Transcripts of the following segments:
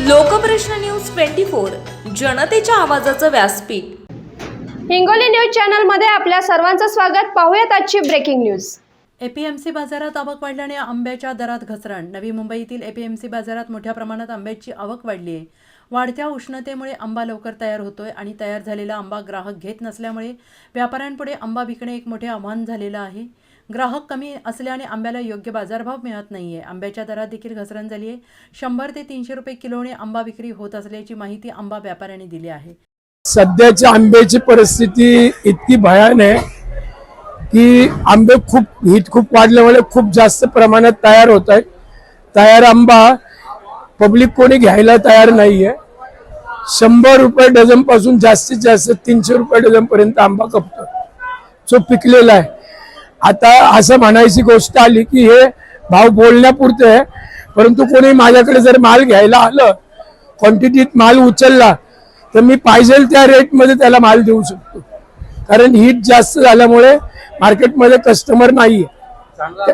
Lokprashna news twenty four जनतेच्या आवाजाचं व्यासपीठ. हिंगोली न्यूज चॅनलमध्ये आपल्या सर्वांचं स्वागत. पाहूयात आजची ब्रेकिंग न्यूज. एपीएमसी बाजारात आवक वाढल्याने आंब्याच्या दरात घसरण. नवी मुंबईतील एपीएमसी बाजारात मोठ्या प्रमाणात आंब्याची आवक वाढली आहे. वाढत्या उष्णतेमुळे आंबा लवकर तयार होतोय आणि तयार झालेला आंबा ग्राहक घेत नसल्यामुळे व्यापाऱ्यांपुढे आंबा विकणे एक मोठे आव्हान झालेलं आहे. ग्राहक कमी असल्याने आंब्याला योग्य बाजारभाव मिळत नाही आहे आंब्याच्या दरात देखील घसरण झाली आहे शंभर ते तीनशे रुपये किलोने आंबा विक्री होत असल्याची माहिती आंबा व्यापाऱ्यांनी दिली आहे. सध्याची आंब्याची परिस्थिती इतकी भयान आहे की आंबे खूप हिट खूप वाढल्यामुळे खूप जास्त प्रमाणात तयार होत आहेत. तयार आंबा पब्लिक कोणी घ्यायला तयार नाही आहे शंभर रुपये डझनपासून जास्तीत जास्त तीनशे रुपये डझन पर्यंत आंबा खपतो जो पिकलेला आहे आता असं म्हणायची गोष्ट आली की हे भाव बोलण्यापुरते आहे. परंतु कोणी माझ्याकडे जर माल घ्यायला आलं क्वांटिटीत माल उचलला तर मी पाहिजे त्या रेटमध्ये त्याला माल देऊ शकतो. कारण हीट जास्त झाल्यामुळे मार्केटमध्ये कस्टमर नाही आहे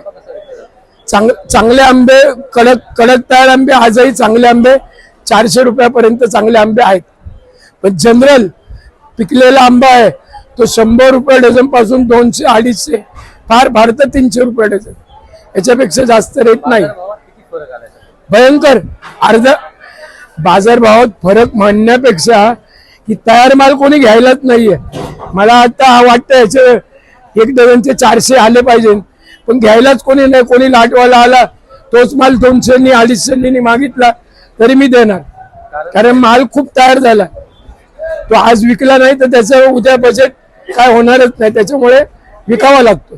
चांग चांगले आंबे कडक कडक तयार आंबे आजही चांगले आंबे चारशे रुपयापर्यंत चांगले आंबे आहेत. पण जनरल पिकलेला आंबा आहे तो शंभर रुपये डझनपासून दोनशे अडीचशे फार फार तर तीनशे रुपये याच्यापेक्षा जास्त रेट नाही. भयंकर. अर्ध बाजारभावात फरक म्हणण्यापेक्षा की तयार माल कोणी घ्यायलाच नाहीये. मला आता वाटतं याचे एक डझनचे चारशे आले पाहिजे. पण घ्यायलाच कोणी नाही. कोणी लाटवाला आला तोच माल दोनशेनी अडीचशेनी मागितला तरी मी देणार. कारण माल खूप तयार झाला. तो आज विकला नाही तर त्याचं उद्या बजेट काय होणारच नाही. त्याच्यामुळे विकावा लागतो.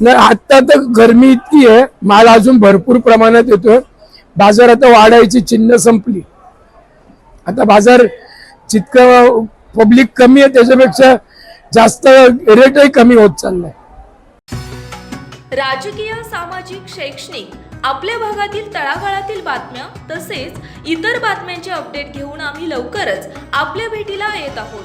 नाही आता तर गरमी इतकी आहे माल अजून भरपूर प्रमाणात येतोय. बाजार आता वाढायची चिन्ह संपली. आता बाजार जितकं पब्लिक कमी आहे त्याच्यापेक्षा जास्त रेटही कमी होत चाललाय. राजकीय सामाजिक शैक्षणिक आपल्या भागातील तळागाळातील बातम्या तसेच इतर बातम्यांचे अपडेट घेऊन आम्ही लवकरच आपल्या भेटीला येत आहोत.